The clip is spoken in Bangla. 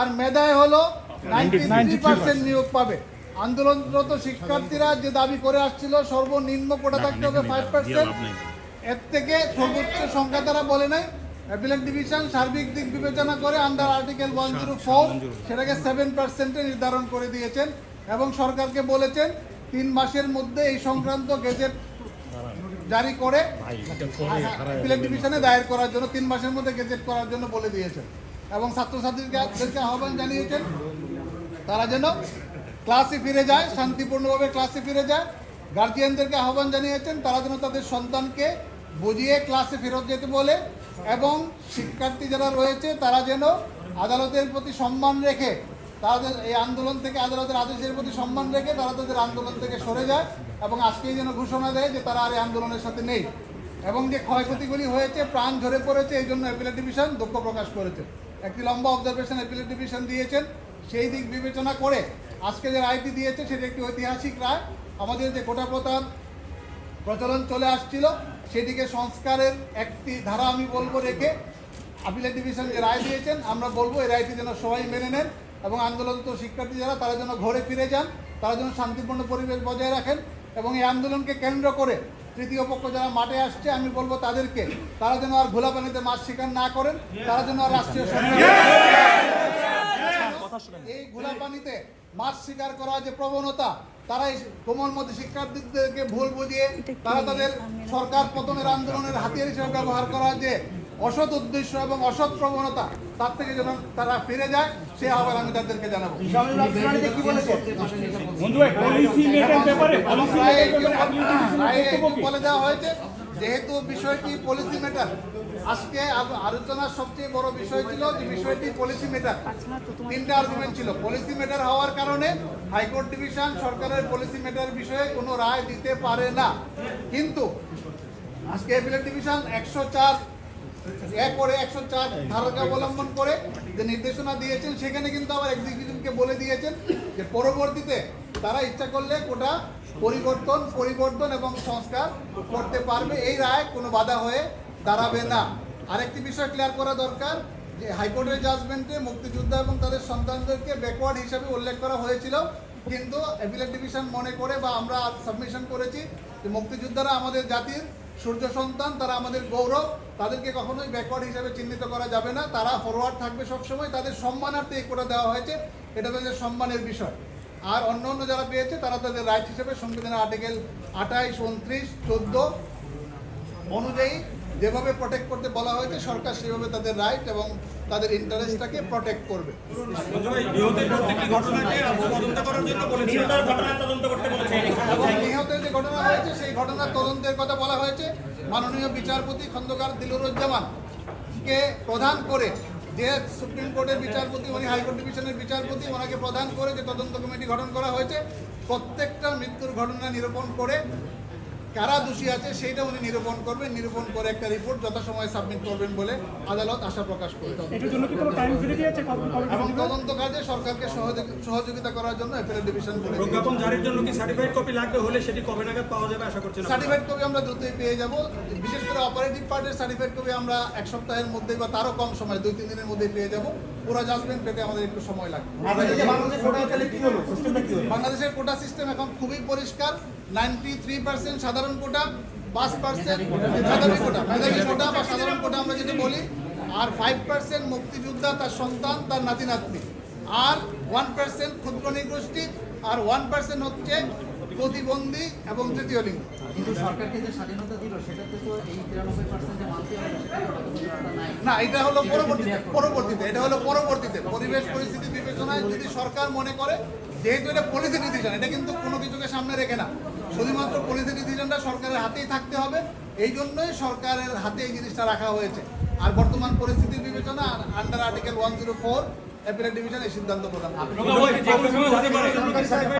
আর মেধায় হলো নাইনটি পার্সেন্ট নিয়োগ পাবে। আন্দোলনরত শিক্ষার্থীরা যে দাবি করে আসছিল সর্বনিম্ন কোটা থাকতে হবে ফাইভ পার্সেন্ট এর থেকে সর্বোচ্চ সংখ্যা তারা বলে নাই। অ্যাপিলেট ডিভিশন সার্বিক দিক বিবেচনা করে under article one zero four সেটাকে সেভেন পার্সেন্টে নির্ধারণ করে দিয়েছেন এবং সরকারকে বলেছেন তিন মাসের মধ্যে এই সংক্রান্ত গেজেট জারি করে অ্যাপিলেট ডিভিশনে দায়ের করার জন্য তিন মাসের মধ্যে গেজেট করার জন্য বলে দিয়েছেন। এবং ছাত্রছাত্রীদেরকে আহ্বান জানিয়েছেন, তারা যেন ক্লাসে ফিরে যায়, শান্তিপূর্ণভাবে ক্লাসে ফিরে যায়। গার্জিয়ানদেরকে আহ্বান জানিয়েছেন, তারা যেন তাদের সন্তানকে বুঝিয়ে ক্লাসে ফেরত যেতে বলে এবং শিক্ষার্থী যারা রয়েছে, তারা যেন আদালতের প্রতি সম্মান রেখে, তাদের এই আন্দোলন থেকে আদালতের আদেশের প্রতি সম্মান রেখে তারা তাদের আন্দোলন থেকে সরে যায় এবং আজকেই যেন ঘোষণা দেয় যে তারা আর এই আন্দোলনের সাথে নেই। এবং যে ক্ষয়ক্ষতিগুলি হয়েছে, প্রাণ ঝরে পড়েছে, এই জন্য অ্যাপিলেট ডিভিশন দুঃখ প্রকাশ করেছে। একটি লম্বা অবজারভেশন অ্যাপিলেট ডিভিশন দিয়েছেন, সেই দিক বিবেচনা করে আজকে যে রায়টি দিয়েছে, সেটি একটি ঐতিহাসিক রায়। আমাদের যে কোটা প্রথার প্রচলন চলে আসছিল, সেটিকে সংস্কারের একটি ধারা আমি বলব রেখে আপিলেট ডিভিশন যে রায় দিয়েছেন, আমরা বলব এই রায়টি যেন সবাই মেনে নেন এবং আন্দোলনরত শিক্ষার্থী যারা, তারা যেন ঘরে ফিরে যান, তারা যেন শান্তিপূর্ণ পরিবেশ বজায় রাখেন এবং এই আন্দোলনকে কেন্দ্র করে তৃতীয় পক্ষ যারা মাঠে আসছে আমি বলব তাদেরকে তারা যেন আর ঘোলা পানিতে মাছ শিকার না করেন তারা যেন আর রাষ্ট্রীয় এই ঘোলা পানিতে মাছ শিকার করা যে প্রবণতা তারা এই মধ্যে শিক্ষার্থীদেরকে ভুল বুঝিয়ে তারা তাদের সরকার পতনের আন্দোলনের হাতিয়ার হিসেবে ব্যবহার করা যে অসৎ উদ্দেশ্য এবং অসৎ প্রবণতা তার থেকে যেন তারা ফিরে যায় সে আবার আমি তাদেরকে জানাব? বলে দেওয়া হয়েছে যেহেতু বিষয়টি পলিসি মেটার আজকে আলোচনার সবচেয়ে বড় বিষয় ছিল যে বিষয়টি পলিসি মেটার তিনটা আর্গুমেন্ট ছিল। পলিসি মেটার হওয়ার কারণে হাইকোর্ট ডিভিশন সরকারের পলিসি মেটার বিষয়ে কোনো রায় দিতে পারে না। কিন্তু আজকে এপিলেট ডিভিশন একশো চার এক করে একশো চার ধারাকে অবলম্বন করে যে নির্দেশনা দিয়েছেন, সেখানে কিন্তু আবার এক্সিকিউটিভকে বলে দিয়েছেন যে পরবর্তীতে তারা ইচ্ছা করলে কোটা পরিবর্তন পরিবর্তন এবং সংস্কার করতে পারবে। এই রায় কোনো বাধা হয়ে দাঁড়াবে না। আরেকটি বিষয় ক্লিয়ার করা দরকার, যে হাইকোর্টের জাজমেন্টে মুক্তিযোদ্ধা এবং তাদের সন্তানদেরকে ব্যাকওয়ার্ড হিসাবে উল্লেখ করা হয়েছিল। কিন্তু অ্যাপিলেট ডিভিশন মনে করে বা আমরা সাবমিশন করেছি যে মুক্তিযোদ্ধারা আমাদের জাতির সূর্য সন্তান, তারা আমাদের গৌরব, তাদেরকে কখনোই ব্যাকওয়ার্ড হিসেবে চিহ্নিত করা যাবে না। তারা ফরওয়ার্ড থাকবে সবসময়। তাদের সম্মানার্থে এই কোটা দেওয়া হয়েছে। এটা তাদের সম্মানের বিষয়। আর অন্য অন্য যারা পেয়েছে, তারা তাদের রাইট হিসেবে সংবিধানের আর্টিকেল আঠাইশ, উনত্রিশ, চোদ্দ অনুযায়ী যেভাবে প্রোটেক্ট করতে বলা হয়েছে সরকার সেভাবে তাদের রাইট এবং তাদের ইন্টারেস্টটাকে প্রোটেক্ট করবে। নিহতের প্রত্যেকটি ঘটনাকে তদন্ত করার জন্য বলেছে। এবং নিহতের যে ঘটনা হয়েছে সেই ঘটনার তদন্তের কথা বলা হয়েছে। মাননীয় বিচারপতি খন্দকার দিলুরুজ্জামান কে প্রধান করে যে সুপ্রিম কোর্টের বিচারপতি উনি হাইকোর্ট ডিভিশনের বিচারপতি ওনাকে প্রধান করে যে তদন্ত কমিটি গঠন করা হয়েছে প্রত্যেকটা মৃত্যুর ঘটনা নিরূপণ করে কারা দোষী আছে সেইটা উনি নিরূপণ করবেন নিরূপণ করে একটা রিপোর্ট যথাসময়ে সাবমিট করবেন বলে আদালত আশা প্রকাশ করেছে এটার জন্য কি কোনো টাইম ফিরে দিয়েছে কবে কবে এবং তদন্ত কাজে সরকারকে সহযোগিতা করার জন্য অ্যাপিলেট ডিভিশন। প্রজ্ঞাপন জারির জন্য কি সার্টিফাইড কপি লাগবে হলে সেটি কবে নাগাদ পাওয়া যাবে আশা করছেন আপনারা? সার্টিফাইড কপি আমরা দ্রুতই পেয়ে যাব। বিশেষ করে অপারেটিভ পার্টের সার্টিফাইড কপি আমরা এক সপ্তাহের মধ্যে বা তারও কম সময় দুই তিন দিনের মধ্যে পেয়ে যাব। পুরো জাজমেন্ট পেতে আমাদের একটু সময় লাগবে। বাংলাদেশের কোটা সিস্টেম এখন খুবই পরিষ্কার। নাইনটি থ্রি পার্সেন্ট সাধারণ কোটা, পাঁচ পার্সেন্ট মেধাবী কোটা। মেধাবী কোটা বা সাধারণ কোটা আমরা যেটা বলি, আর ফাইভ পার্সেন্ট মুক্তিযোদ্ধা, তার সন্তান, তার নাতি, নাতনি। আর ওয়ান পার্সেন্ট ক্ষুদ্র নিগোষ্ঠী, আর ওয়ান পার্সেন্ট হচ্ছে প্রতিবন্ধী এবং তৃতীয় লিঙ্গ। কিন্তু সরকারকে যে স্বাধীনতা দিল সেটাতে তো এই তিরানব্বই পার্সেন্ট মানতে হবে সেটা স্বাধীনতা নাই। না এটা হলো পরবর্তীতে পরবর্তীতে এটা হলো পরবর্তীতে। পরিবেশ পরিস্থিতি বিবেচনায় যদি সরকার মনে করে যেহেতু এটা পলিসি ডিসিশন এটা কিন্তু কোনো কিছুকে সামনে রেখে না। শুধুমাত্র পলিসি ডিসিশনটা সরকারের হাতেই থাকতে হবে এই জন্যই সরকারের হাতে এই জিনিসটা রাখা হয়েছে। আর বর্তমান পরিস্থিতির বিবেচনা under article one zero four appellate division এই সিদ্ধান্ত প্রদান